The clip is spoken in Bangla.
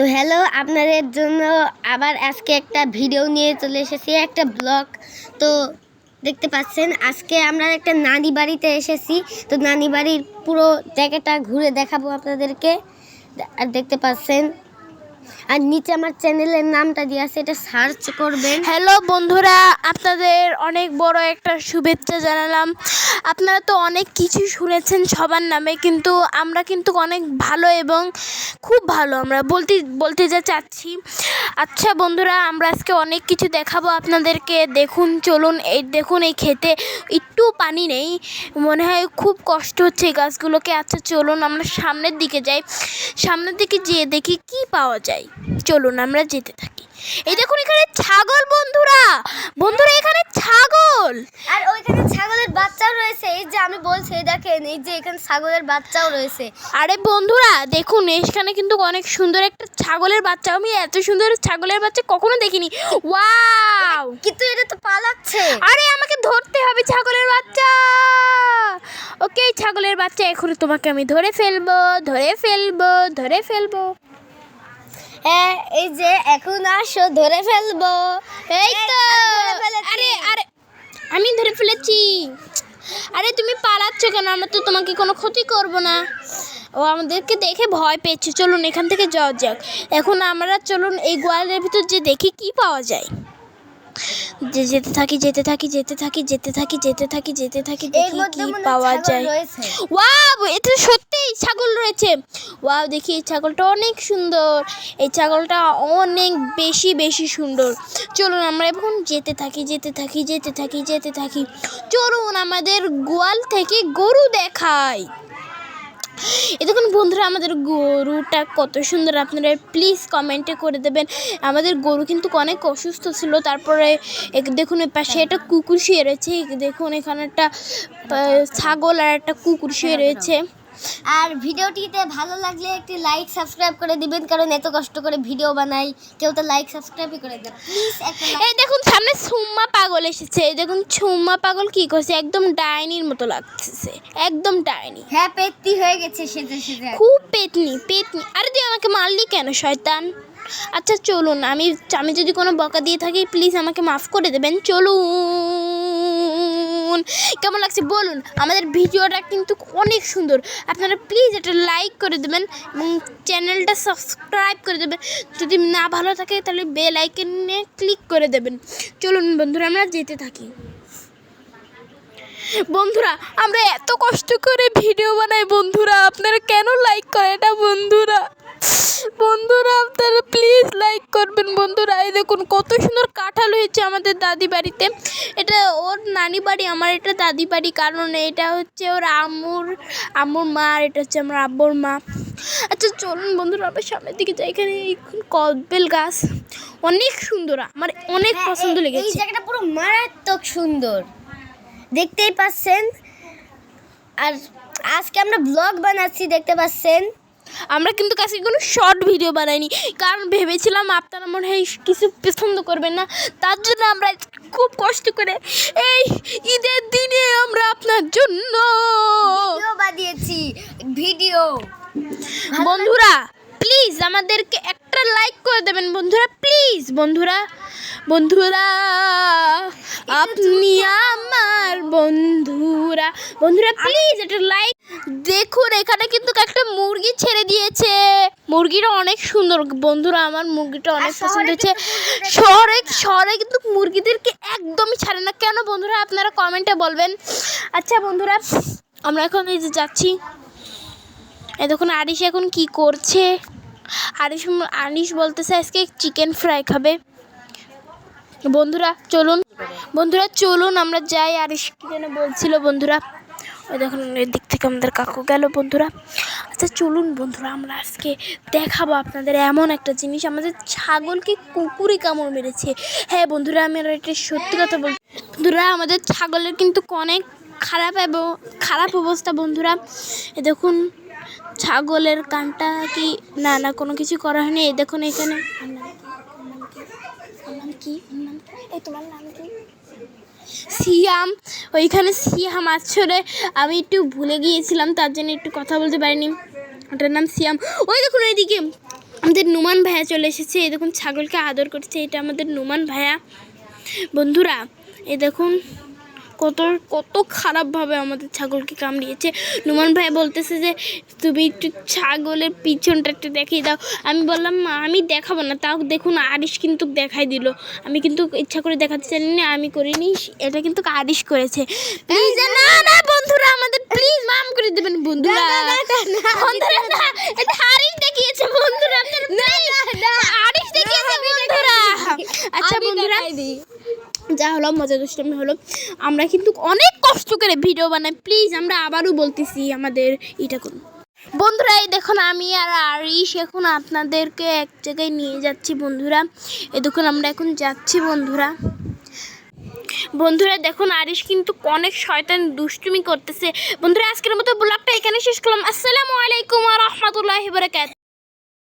তো হ্যালো, আপনাদের জন্য আবার আজকে একটা ভিডিও নিয়ে চলে এসেছি, একটা ব্লগ তো দেখতে পাচ্ছেন, আজকে আমরা একটা নানি বাড়িতে এসেছি। তো নানি বাড়ির পুরো জায়গাটা ঘুরে দেখাবো আপনাদেরকে। আর দেখতে পাচ্ছেন আর নিচে আমার চ্যানেলের নামটা দিয়ে আছে, এটা সার্চ করবেন। হ্যালো বন্ধুরা, আপনাদের অনেক বড় একটা শুভেচ্ছা জানালাম। আপনারা তো অনেক কিছু শুনেছেন সবার নামে, কিন্তু আমরা কিন্তু অনেক ভালো এবং খুব ভালো আমরা বলতে বলতে যা চাচ্ছি। আচ্ছা বন্ধুরা, আমরা আজকে অনেক কিছু দেখাবো আপনাদেরকে। দেখুন, চলুন, এই দেখুন, এই খেতে একটু পানি নেই। মনে হয় খুব কষ্ট হচ্ছে এই গাছগুলোকে। আচ্ছা চলুন, আমরা সামনের দিকে যাই। সামনের দিকে যেয়ে দেখি কি পাওয়া যায়। চলুন আমরা যেতে থাকি। এই দেখুন এখানে ছাগল বন্ধুরা। বন্ধুরা এখানে ছাগল। আর ওইখানে ছাগলের বাচ্চাও রয়েছে। এই যে আমি বলছি দেখেন এই যে এখানে ছাগলের বাচ্চাও রয়েছে। আরে বন্ধুরা দেখুন এখানে কিন্তু অনেক সুন্দর একটা ছাগলের বাচ্চা। আমি এত সুন্দর ছাগলের বাচ্চা কখনো দেখিনি। ওয়াও! কিন্তু এটা তো পালাচ্ছে। আরে আমাকে ধরতে হবে ছাগলের বাচ্চা। ওকে ছাগলের বাচ্চা এখন তোমাকে আমি ধরে ফেলব ধরে ফেলব ধরে ফেলব। হ্যাঁ এই যে এখন আসো ধরে ফেলব। এই তো। ফেলেছি। আরে আরে আমি ধরে ফেলেছি। আরে তুমি পালাচ্ছ কেন? আমরা তো তোমাকে কোনো ক্ষতি করব না। ও আমাদেরকে দেখে ভয় পেয়েছে। চলুন এখান থেকে যাওয়া যাক। এখন আমরা চলুন এই গোয়ালের ভিতর যে দেখি কি পাওয়া যায়। যে যেতে থাকি যেতে থাকি যেতে থাকি যেতে থাকি যেতে থাকি যেতে থাকি দেখি কি পাওয়া যায়। ওয়াও এটা সত্যিই ছাগল রয়েছে। ওয়াও, দেখি এই ছাগলটা অনেক সুন্দর। এই ছাগলটা অনেক বেশি বেশি সুন্দর। চলুন আমরা এখন যেতে থাকি যেতে থাকি যেতে থাকি যেতে থাকি। চলুন আমাদের গোয়াল থেকে গরু দেখাই। এ দেখুন বন্ধুরা, আমাদের গরুটা কত সুন্দর। আপনারা প্লিজ কমেন্টে করে দেবেন। আমাদের গরু কিন্তু অনেক অসুস্থ ছিল। তারপরে দেখুন এর পাশে একটা কুকুর শুয়ে রয়েছে। দেখুন এখানে একটা ছাগল আর একটা কুকুর শুয়ে রয়েছে। আর ভিডিওটিতে ভালো লাগলে একটি লাইক সাবস্ক্রাইব করে দিবেন কারণ এত কষ্ট করে ভিডিও বানাই। কেউ তো লাইক সাবস্ক্রাইবই করে দেন প্লিজ একটা এই দেখুন সামনে সুম্মা পাগল এসেছে। এই দেখুন সুম্মা পাগল কি করছে? একদম ডাইনির মতো লাগছে একদম ডাইনি। হ্যাঁ পেত্তি হয়ে গেছে সেজে সেজে। খুব পেতনি পেতনি। আরে তুই আমাকে মারলি কেন শয়তান? আচ্ছা চলুন আমি আমি যদি কোনো বকা দিয়ে থাকি প্লিজ আমাকে মাফ করে দেবেন। চলুন। কেমন লাগছে বলুন। আমাদের ভিডিওটা কিন্তু অনেক সুন্দর। আপনারা প্লিজ এটা লাইক করে দেবেন এবং চ্যানেলটা সাবস্ক্রাইব করে দেবেন। যদি না ভালো থাকে, তাহলে বেল আইকনে ক্লিক করে দেবেন। চলুন বন্ধুরা, আমরা যেতে থাকি। বন্ধুরা, আমরা এত কষ্ট করে ভিডিও বানাই বন্ধুরা। আপনারা কেন লাইক করে এটা বন্ধুরা? বন্ধুরা আপনারা প্লিজ লাইক করবেন। বন্ধুরা এই দেখুন কত সুন্দর কাঁঠাল হয়েছে আমাদের দাদি বাড়িতে। এটা ওর নানি বাড়ি আমার এটা দাদি বাড়ি। কারণ এটা হচ্ছে ওর আম্মুর আম্মুর মা আর এটা হচ্ছে আমার আব্বুর মা। আচ্ছা চলুন বন্ধুরা আমরা সামনের দিকে যাই। এখানে এই কদবেল গাছ। অনেক সুন্দর আমার অনেক হ্যাঁ, পছন্দ এই- এই লেগেছে জায়গাটা পুরো মারাত্মক সুন্দর। দেখতেই পাচ্ছেন? আর আজকে আমরা ব্লগ বানাচ্ছি দেখতে পাচ্ছেন? আমরা কিন্তু কাছে কোনো শর্ট ভিডিও বানাইনি। কারণ ভেবেছিলাম আপনারা মনে হয় কিছু পছন্দ করবেন না। তার জন্য আমরা খুব কষ্ট করে এই ঈদের দিনে আমরা আপনার জন্য ভিডিও বানিয়েছি। ভিডিও বন্ধুরা প্লিজ আমাদেরকে একটা লাইক করে দেবেন বন্ধুরা প্লিজ বন্ধুরা। বন্ধুরা আপনি আমার বন্ধুরা। বন্ধুরা প্লিজ একটা লাইক দেখুন এখানে কিন্তু একটা মুরগি ছেড়ে দিয়েছে। মুরগিটা অনেক সুন্দর। বন্ধুরা আমার মুরগিটা অনেক পছন্দ কিন্তু শহরে শহরে কিন্তু মুরগিদেরকে একদমই ছাড়ে না। কেন বন্ধুরা আপনারা কমেন্টে বলবেন। আচ্ছা বন্ধুরা আমরা এখন এই যে যাচ্ছি। এই দেখুন আরিশ এখন কি করছে? আরিশ আনিশ বলতেছে আজকে চিকেন ফ্রাই খাবে। বন্ধুরা চলুন। বন্ধুরা চলুন আমরা যাই। আরিশ কি যেন বলছিল বন্ধুরা? ওই দেখুন এর দিক থেকে আমাদের কাকু গেল বন্ধুরা। আচ্ছা চলুন বন্ধুরা, আমরা আজকে দেখাবো আপনাদের এমন একটা জিনিস। আমাদের ছাগলকে কুকুরে কামড় মেরেছে। হ্যাঁ বন্ধুরা, আমি এটা সত্যি কথা বল বন্ধুরা, আমাদের ছাগলের কিন্তু অনেক খারাপ এবং খারাপ অবস্থা বন্ধুরা। এ দেখুন, ছাগলের কানটা কি না না, কোনো কিছু করা হয়নি। এই দেখুন এখানে নাম কি? এই তোমার নাম কি? সিয়াম, ওইখানে সিয়াম আসলে আমি একটু ভুলে গিয়েছিলাম, তার জন্য একটু কথা বলতে পারিনি। ওটার নাম সিয়াম। ওই দেখুন ওইদিকে, আমাদের নুমা নুমান ভাইয়া চলে এসেছে। এই দেখুন, ছাগলকে আদর করছে। এটা আমাদের নুমান ভাইয়া। বন্ধুরা, এই দেখুন কত কত খারাপভাবে আমাদের ছাগলকে কামড়িয়েছে নুমান ভাই বলতেছে যে তুমি একটু ছাগলের পিছনটা একটু দেখিয়ে দাও আমি বললাম "মা, আমি দেখাবো না তাও দেখুন আরিশ কিন্তু দেখাই দিল আমি কিন্তু ইচ্ছা করে দেখাতে চাইনি না আমি করিনি এটা কিন্তু আরিশ করেছে প্লিজ না না বন্ধুরা আমাদের প্লিজ মাম করে দেবেন বন্ধুরা বন্ধুরা না এটা আরিশ দেখিয়েছে বন্ধুরা আপনারা আরিশ দেখিয়েছে বন্ধুরা আচ্ছা বন্ধুরা যা হলো মজা দুষ্টামি হলো। আমরা কিন্তু অনেক কষ্ট করে ভিডিও বানাই। প্লিজ আমরা আবারও বলতেছি আমাদের এটা করুন। বন্ধুরা, এই দেখুন, আমি আর আরিশ এখন আপনাদেরকে এক জায়গায় নিয়ে যাচ্ছি বন্ধুরা। এ দেখুন, আমরা এখন যাচ্ছি বন্ধুরা। বন্ধুরা, দেখুন, আরিশ কিন্তু অনেক শয়তান দুষ্টুমি করতেছে। বন্ধুরা, আজকের মতো ব্লগটা এখানে শেষ করলাম। আসসালামু আলাইকুম রহমতুল্লাহ বরকাত